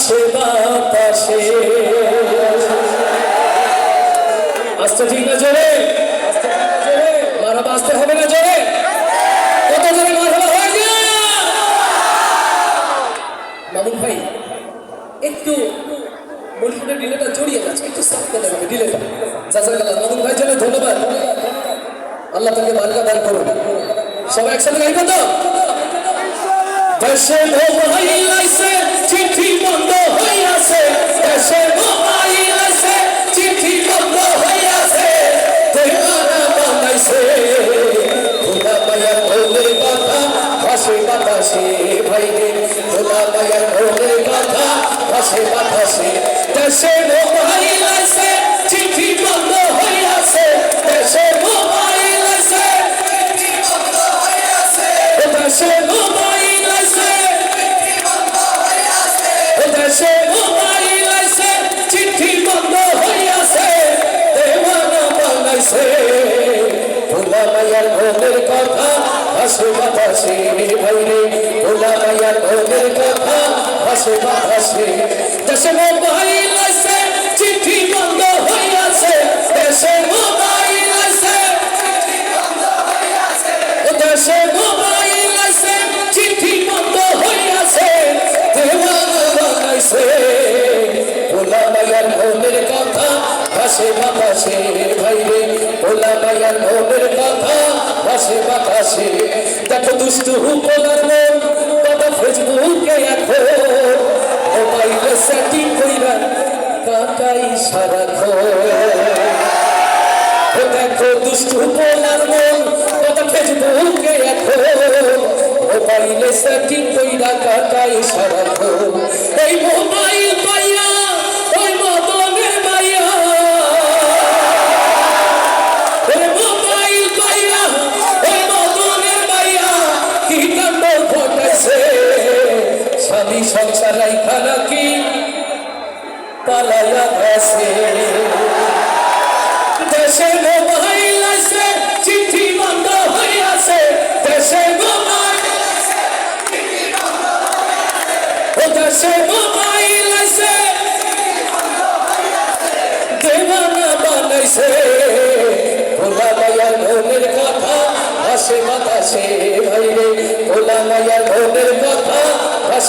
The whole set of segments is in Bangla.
ভাসে বাতাসে। আস্তে ঠিক না জোরে? মারা বাঁচতে হবে না জোরে? কত জোরে মারা হয়ে ভাই, একটু ডিলেটা জড়িয়ে যাচ্ছে, একটু সাফ মামুন ভাই জন্য ধন্যবাদ। আল্লাহ তাকে বারকা দান সবাই একসাথে গাইব তো? দেশে মোবাইল আইছে হইয়াছে দেশে মোবাইল আইছে চিঠি বন্ধ হইয়াছে দেশে মোবাইল বাতাসে। ভোলা মায়ার মনের কথা ভাসে বাতাসে। দেখো দুষ্টু হুকলার মন কত ফেসবুকে এখন মোবাইলে সেটিং কইরা কাকাই সারাক্ষণ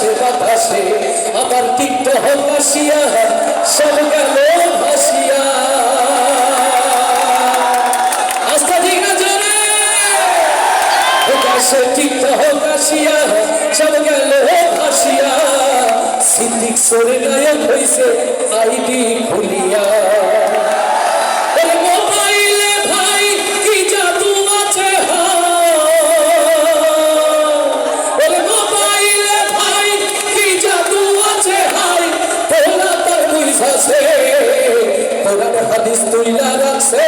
ভাসে বাতাসে আবার তীর্থ হতাশিয়া সব গেল ভাসিয়া। ঠিক না জোরে। দেশে তীর্থ হতাশিয়া সব গেল ভাসিয়া। সিদ্দিক সরে নায়ক হইছে, আইডি খুলিয়া। হাদিস তুইলা রাখছে,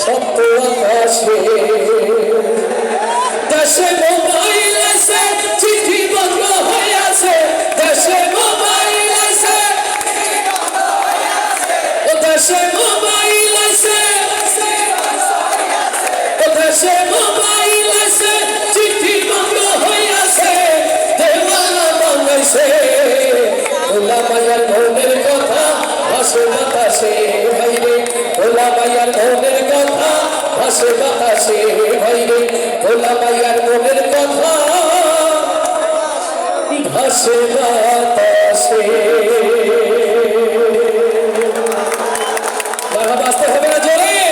সত্য আকাশে। দেশে মোবাইল আছে, চিঠি বন্ধ হয়ে আছে, দেশে মোবাইল আছে ও দেশে ওলা মায়ার মনের কথা ভাসে বাতাসে ভাইরে ওলা মায়ার মনের কথা ভাসে বাতাসে